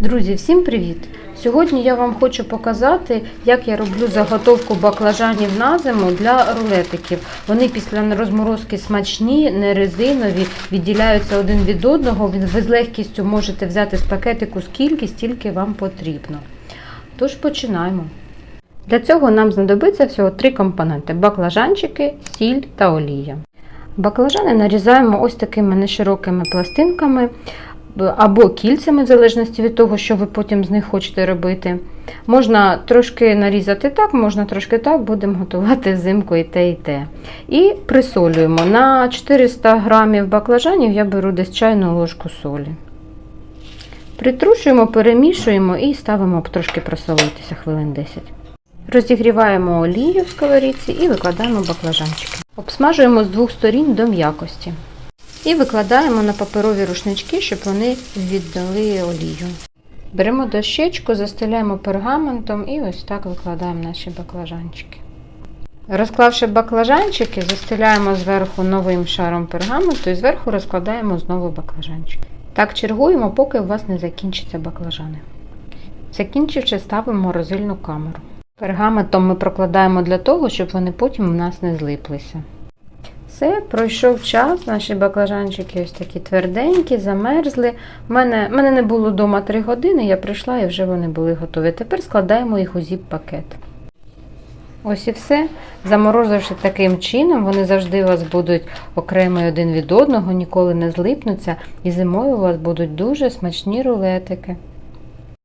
Друзі, всім привіт! Сьогодні я вам хочу показати, як я роблю заготовку баклажанів на зиму для рулетиків. Вони після розморозки смачні, не резинові, відділяються один від одного. Ви з легкістю можете взяти з пакетику скільки, стільки вам потрібно. Тож починаємо. Для цього нам знадобиться всього три компоненти: баклажанчики, сіль та олія. Баклажани нарізаємо ось такими неширокими пластинками або кільцями, в залежності від того, що ви потім з них хочете робити. Можна трошки нарізати так, можна трошки так, будемо готувати взимку і те, і те. І присолюємо. На 400 грамів баклажанів я беру десь чайну ложку солі. Притрушуємо, перемішуємо і ставимо трошки просолитися хвилин 10. Розігріваємо олію в сковорідці і викладаємо баклажанчики. Обсмажуємо з двох сторін до м'якості. І викладаємо на паперові рушнички, щоб вони віддали олію. Беремо дощечку, застеляємо пергаментом і ось так викладаємо наші баклажанчики. Розклавши баклажанчики, застеляємо зверху новим шаром пергаменту і зверху розкладаємо знову баклажанчики. Так чергуємо, поки у вас не закінчаться баклажани. Закінчивши, ставимо в морозильну камеру. Пергаментом ми прокладаємо для того, щоб вони потім у нас не злиплися. Все, пройшов час, наші баклажанчики ось такі тверденькі, замерзли. У мене, мене не було вдома 3 години, я прийшла і вже вони були готові. Тепер складаємо їх у зіп-пакет. Ось і все. Заморозивши таким чином, вони завжди у вас будуть окремі один від одного, ніколи не злипнуться, і зимою у вас будуть дуже смачні рулетики.